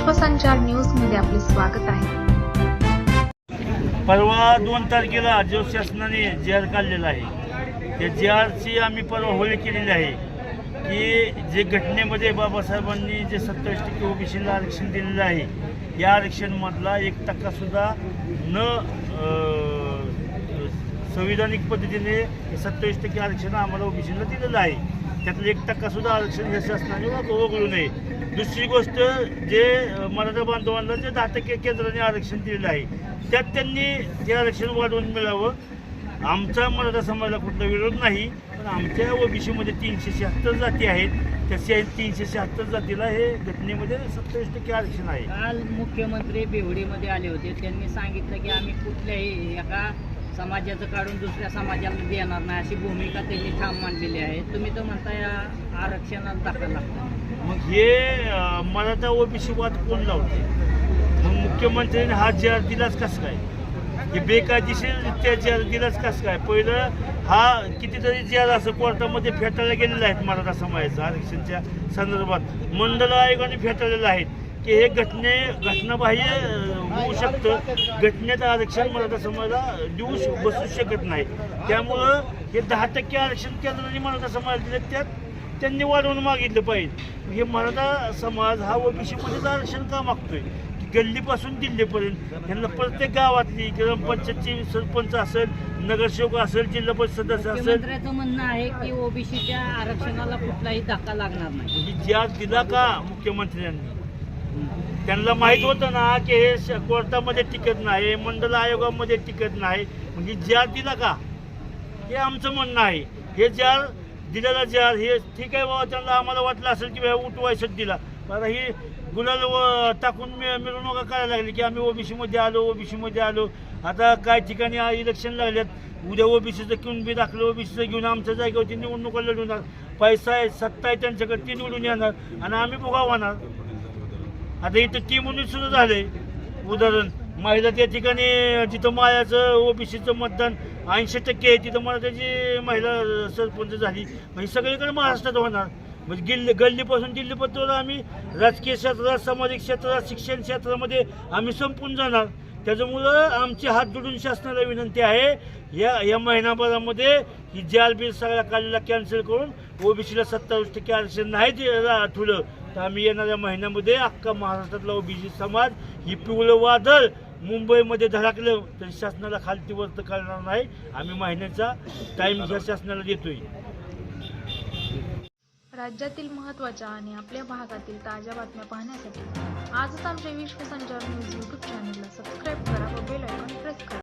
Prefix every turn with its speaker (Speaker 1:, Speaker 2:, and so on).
Speaker 1: विश्वसंचार न्यूजमध्ये आपले स्वागत आहे.
Speaker 2: परवा दोन तारखेला जो शासनाने जे आर काढलेला आहे. त्या जे आरची आम्ही परवा होळी केलेली आहे की जे घटनेमध्ये बाबासाहेबांनी जे सत्तावीस टक्के ओबीसीला आरक्षण दिलेलं आहे या आरक्षणमधला एक टक्कासुद्धा न संविधानिक पद्धतीने सत्तावीस टक्के आरक्षण आम्हाला ओबीसीला दिलेलं आहे. त्यातलं एक टक्कासुद्धा आरक्षण या शासनाने वगळू नये. दुसरी गोष्ट जे मराठा बांधवांना जे दहा टक्के केंद्राने आरक्षण दिलेलं आहे त्यात त्यांनी ते आरक्षण वाढवून मिळावं आमचा मराठा समाजाला कुठला विरोध नाही पण आमच्या ओबीसीमध्ये तीनशे शहात्तर जाती आहेत. त्या शे- तीनशे शहात्तर जातीला हे घटनेमध्ये सत्तावीस टक्के आरक्षण आहे.
Speaker 3: काल मुख्यमंत्री बेवडीमध्ये आले होते. त्यांनी सांगितलं की आम्ही कुठल्याही एका समाजाचं काढून दुसऱ्या समाजाला देणार नाही अशी भूमिका त्यांनी ठाम मांडलेली आहे. तुम्ही तर म्हणता या आरक्षणात दाखल
Speaker 2: मग हे मराठा ओबीसी वाद कोण लावते मग मुख्यमंत्र्यांनी हा जी दिलाच कसं काय? हे बेकायदेशीर त्या जी दिलाच कसं काय? पहिलं हा कितीतरी जी असं कोर्टामध्ये फेटाळले गेलेले आहेत मराठा समाजाचा आरक्षणच्या संदर्भात. मंडळ आयोगाने फेटाळलेलं आहेत. की हे घटने घटनाबाह्य होऊ शकतं. घटनेचं आरक्षण मराठा समाजाला देऊ बसू शकत नाही. त्यामुळं हे दहा टक्के आरक्षण केंद्राने मराठा समाज दिले त्यात त्यांनी वाढवून मागितलं पाहिजे. हे मराठा समाज हा ओबीसीमध्येच आरक्षण का मागतोय? गल्लीपासून दिल्लीपर्यंत. यांना प्रत्येक गावातली ग्रामपंचायतची सरपंच असेल नगरसेवक असेल जिल्हा परिषद सदस्य असेल.
Speaker 3: मुख्यमंत्र्याचं म्हणणं आहे की ओबीसीच्या आरक्षणाला कुठलाही धक्का लागणार नाही.
Speaker 2: ही ज्या दिला का मुख्यमंत्र्यांनी? त्यांना माहीत होतं ना की हे श- कोर्टामध्ये टिकत नाही मंडल आयोगामध्ये टिकत नाही. म्हणजे ही जार दिला का? हे आमचं म्हणणं आहे. हे जार दिलेला जार हे ठीक आहे बाबा त्यांना आम्हाला वाटलं असेल की उठवायचं दिला. कारण ही गुलाल व- टाकून मि- मिरवणुका करायला लागली की आम्ही ओबीसीमध्ये आलो ओबीसीमध्ये आलो. आता काय ठिकाणी इलेक्शन लागल्यात. उद्या ओबीसीचं घेऊन बी दाखलं ओबीसीचं घेऊन आमच्या जागेवरती निवडणुका लढवणार. पैसा आहे सत्ता आहे त्यांच्याकडे ती निवडून येणार. आणि आम्ही भोगावणार आता इथं टी म्हणून सुरू झालंय उदाहरण महिला त्या ठिकाणी जिथं मायाचं ओबीसीचं मतदान ऐंशी टक्के आहे तिथं मला त्याची महिला सरपंच झाली. म्हणजे सगळीकडे महाराष्ट्रात होणार. म्हणजे गिल्ली गल्लीपासून दिल्लीपर्यंत आम्ही राजकीय क्षेत्रात सामाजिक क्षेत्रात शिक्षण क्षेत्रामध्ये आम्ही संपून जाणार. त्याच्यामुळं आमचे हात जोडून शासनाला विनंती आहे या या महिनाभरामध्ये ही जाल बिल सगळ्या काढलेला कॅन्सल करून ओबीसीला सत्तावीस टक्के आरक्षण नाही ठुलं रा- तर आम्ही येणाऱ्या महिन्यामध्ये अख्खा महाराष्ट्रातला ओबीसी समाज ही पिवळं वादळ मुंबईमध्ये धडकलं तरी शासनाला खालती वर्त करणार नाही. आम्ही महिन्याचा टाईम ह्या शासनाला देतोय.
Speaker 1: राज्यातील महत्त्वाच्या आणि आपल्या भागातील ताज्या बातम्या पाहण्यासाठी आजच आमच्या विश्वसंचार न्यूज यूट्यूब चॅनलला सबस्क्राईब करा व बेल आयकॉन प्रेस करा.